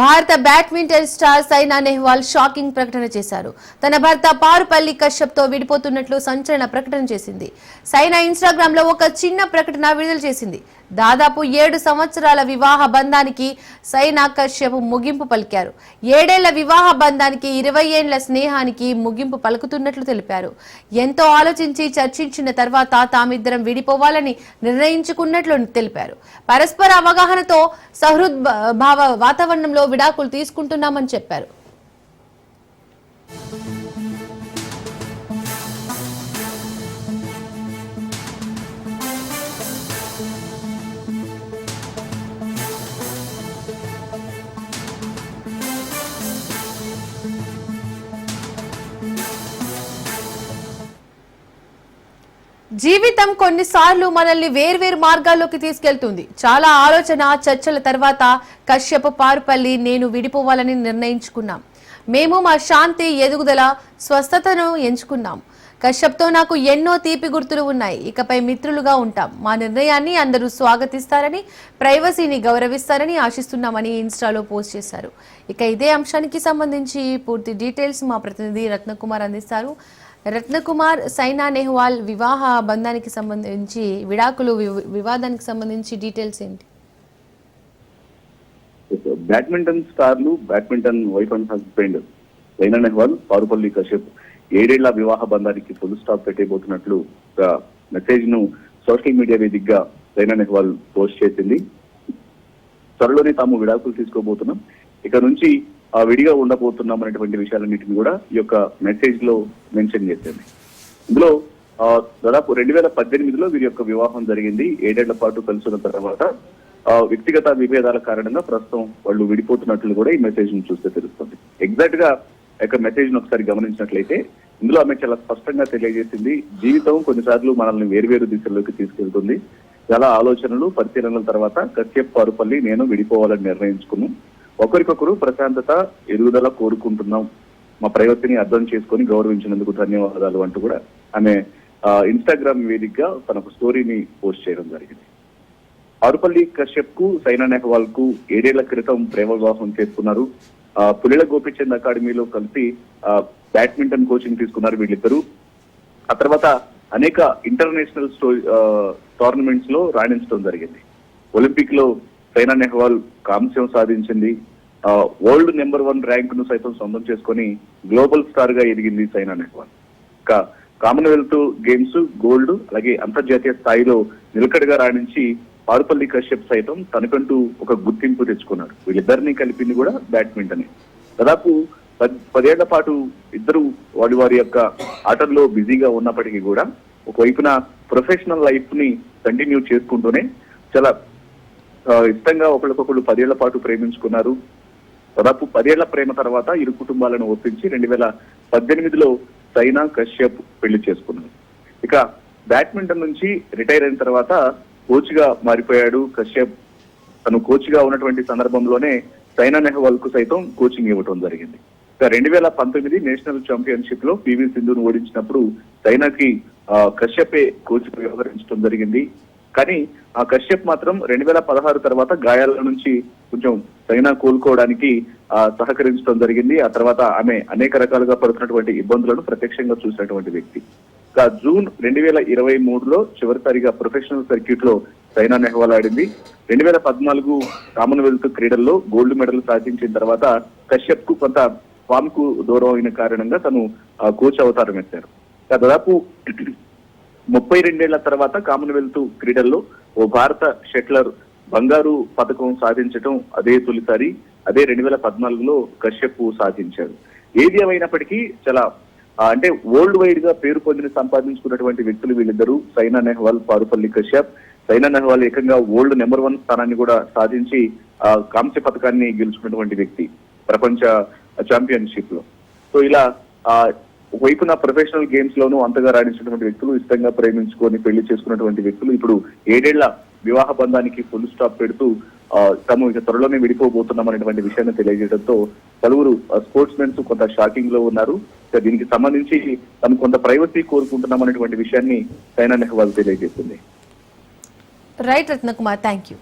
భారత badminton star Saina Nehwal shocking ప్రకటన చేశారు. తన భర్త పారుపల్లి కశ్యప్తో విడిపోతున్నట్లు సంచలన ప్రకటన చేసింది. సైనా ఇన్స్టాగ్రామ్లో ఒక చిన్న ప్రకటన విడుదల చేసింది. దాదాపు ఏడు సంవత్సరాల వివాహ బంధానికి సైనా కశ్యప్ ముగింపు పలికారు. ఏడేళ్ళ వివాహ బంధానికి ఇరవై ఏళ్ళ స్నేహానికి ముగింపు పలుకుతున్నట్లు తెలిపారు. ఎంతో ఆలోచించి చర్చించిన తర్వాత తామిద్దరం విడిపోవాలని నిర్ణయించుకున్నట్లు తెలిపారు. పరస్పర అవగాహనతో సహృద్ భావ వాతావరణంలో విడాకులు తీసుకుంటున్నామని చెప్పారు. జీవితం కొన్నిసార్లు మనల్ని వేర్వేరు మార్గాల్లోకి తీసుకెళ్తుంది. చాలా ఆలోచన చర్చల తర్వాత కశ్యప్ పారుపల్లి నేను విడిపోవాలని నిర్ణయించుకున్నాం. మేము మా శాంతి ఎదుగుదల స్వస్థతను ఎంచుకున్నాం. కశ్యప్తో నాకు ఎన్నో తీపి గుర్తులు ఉన్నాయి. ఇకపై మిత్రులుగా ఉంటాం. మా నిర్ణయాన్ని అందరూ స్వాగతిస్తారని ప్రైవసీని గౌరవిస్తారని ఆశిస్తున్నామని ఇన్స్టాలో పోస్ట్ చేశారు. ఇక ఇదే అంశానికి సంబంధించి పూర్తి డీటెయిల్స్ మా ప్రతినిధి రత్నకుమార్ అందిస్తారు. రత్నకుమార్ సైనా నెహ్వాల్ వివాహ బంధానికి సంబంధించి విడాకులు వివాదానికి సంబంధించి డీటెయిల్స్ ఏంటి? బ్యాడ్మింటన్ స్టార్లు badminton wife and husband Saina Nehwal Parupalli Kashyap ఏడేళ్ళ వివాహ బంధానికి ఫుల్ స్టాప్ పెట్టేబోతున్నట్లు మెసేజ్ను సోషల్ మీడియా వేదికగా సైనా నెహ్వాల్ పోస్ట్ చేసింది. త్వరలోనే తాము విడాకులు తీసుకోబోతున్నాం. ఇక నుంచి విడిగా ఉండబోతున్నాం అనేటువంటి విషయాలన్నింటినీ కూడా ఈ యొక్క మెసేజ్లో మెన్షన్ చేసింది ఇందులో ఆ, దాదాపు రెండు వేల పద్దెనిమిదిలో వీరి యొక్క వివాహం జరిగింది. ఏడేళ్ళ పాటు కలిసిన తర్వాత ఆ, వ్యక్తిగత విభేదాల కారణంగా ప్రస్తుతం వాళ్ళు విడిపోతున్నట్లు కూడా ఈ మెసేజ్ను చూస్తే తెలుస్తుంది. ఎగ్జాక్ట్గా యొక్క మెసేజ్ను ఒకసారి గమనించినట్లయితే ఇందులో ఆమె చాలా స్పష్టంగా తెలియజేసింది జీవితం కొన్నిసార్లు మనల్ని వేర్వేరు దిశల్లోకి తీసుకెళ్తుంది. చాలా ఆలోచనలు పరిశీలనల తర్వాత కశ్యప్ పారుపల్లి నేను విడిపోవాలని నిర్ణయించుకున్నాను ఒకరికొకరు ప్రశాంతత ఎదుగుదల కోరుకుంటున్నాం. మా ప్రయత్ని అర్థం చేసుకొని గౌరవించినందుకు ధన్యవాదాలు అంటూ కూడా ఆమె ఇన్స్టాగ్రామ్ వేదికగా తన స్టోరీని పోస్ట్ చేయడం జరిగింది. ఆరుపల్లి కశ్యప్కు సైనా నెహ్వాల్కు ఏడేళ్ళ క్రితం ప్రేమ వివాహం చేసుకున్నారు. పులిల గోపిచంద్ అకాడమీలో కలిసి బ్యాడ్మింటన్ కోచింగ్ తీసుకున్నారు వీళ్ళిద్దరూ. ఆ తర్వాత అనేక ఇంటర్నేషనల్ టోర్నమెంట్స్లో రాణించడం జరిగింది. ఒలింపిక్లో సైనా నెహ్వాల్ కాంస్యం సాధించింది. వరల్డ్ నెంబర్ వన్ ర్యాంక్ను సైతం సొంతం చేసుకొని గ్లోబల్ స్టార్గా ఎదిగింది సైనా నెహ్వాల్. ఇంకా కామన్వెల్త్ గేమ్స్ గోల్డ్ అలాగే అంతర్జాతీయ స్థాయిలో నిలకడగా రాణించి పారుపల్లి కశ్యప్ సైతం తనకంటూ ఒక గుర్తింపు తెచ్చుకున్నాడు వీళ్ళిద్దరినీ కలిపింది కూడా బ్యాడ్మింటన్. దాదాపు పదేళ్ళ పాటు ఇద్దరు వాడి వారి యొక్క ఆటల్లో బిజీగా ఉన్నప్పటికీ కూడా ఒకవైపున ప్రొఫెషనల్ లైఫ్ని కంటిన్యూ చేసుకుంటూనే చాలా ఇష్టంగా ఒకళ్ళకొకళ్ళు పదేళ్ళ పాటు ప్రేమించుకున్నారు. దాదాపు పదేళ్ళ ప్రేమ తర్వాత ఇరు కుటుంబాలను ఒప్పించి రెండు వేల పద్దెనిమిదిలో సైనా కశ్యప్ పెళ్ళి చేసుకున్నారు. ఇక బ్యాడ్మింటన్ నుంచి రిటైర్ అయిన తర్వాత కోచ్గా మారిపోయాడు కశ్యప్. తను కోచ్గా ఉన్నటువంటి సందర్భంలోనే సైనా నెహ్వాల్కు సైతం కోచింగ్ ఇవ్వటం జరిగింది. ఇక రెండు వేల పంతొమ్మిది నేషనల్ ఛాంపియన్షిప్లో పివి సింధును ఓడించినప్పుడు సైనాకి కశ్యపే కోచ్ వ్యవహరించడం జరిగింది. కానీ ఆ కశ్యప్ మాత్రం రెండు వేల పదహారు తర్వాత గాయాల నుంచి కొంచెం సైనా కోలుకోవడానికి సహకరించడం జరిగింది. ఆ తర్వాత ఆమె అనేక రకాలుగా పడుతున్నటువంటి ఇబ్బందులను ప్రత్యక్షంగా చూసినటువంటి వ్యక్తి. ఇక జూన్ రెండు వేల ఇరవై మూడులో చివరిసారిగా ప్రొఫెషనల్ సర్క్యూట్లో సైనా నెహ్వాల్ ఆడింది. రెండు వేల పద్నాలుగు కామన్వెల్త్ క్రీడల్లో గోల్డ్ మెడల్ సాధించిన తర్వాత కశ్యప్కు కొంత ఫామ్కు దూరం అయిన కారణంగా తను కోచ్ అవతారం ఎత్తారు. దాదాపు ముప్పై రెండేళ్ళ తర్వాత కామన్వెల్త్ క్రీడల్లో ఓ భారత షెట్లర్ బంగారు పథకం సాధించడం అదే తొలిసారి అదే రెండు వేల పద్నాలుగులో కశ్యప్ సాధించాడు. ఏది ఏమైనప్పటికీ చాలా అంటే వరల్డ్ వైడ్గా పేరు పొందిన సంపాదించుకున్నటువంటి వ్యక్తులు వీళ్ళిద్దరూ సైనా నెహ్వాల్ పారుపల్లి కశ్యప్. సైనా నెహ్వాల్ ఏకంగా వరల్డ్ నెంబర్ వన్ స్థానాన్ని కూడా సాధించి ఆ, కాంస్య పథకాన్ని గెలుచుకున్నటువంటి వ్యక్తి ప్రపంచ ఛాంపియన్షిప్లో. సో ఇలా ఆ వైపున ప్రొఫెషనల్ గేమ్స్ లోనూ అంతగా రాణించినటువంటి వ్యక్తులు ఇష్టంగా ప్రేమించుకొని పెళ్ళి చేసుకున్నటువంటి వ్యక్తులు ఇప్పుడు ఏడేళ్ళ వివాహ బంధానికి ఫుల్ స్టాప్ పెడుతూ తాము ఇక త్వరలోనే విడిపోబోతున్నాం అనేటువంటి విషయాన్ని తెలియజేయడంతో పలువురు స్పోర్ట్స్ మెన్స్ కొంత షాకింగ్లో ఉన్నారు. దీనికి సంబంధించి తమ కొంత ప్రైవసీ కోరుకుంటున్నాం అనేటువంటి విషయాన్ని సైనా నెహ్వాల్ తెలియజేస్తుంది రైట్ రత్నకుమార్ థ్యాంక్ యూ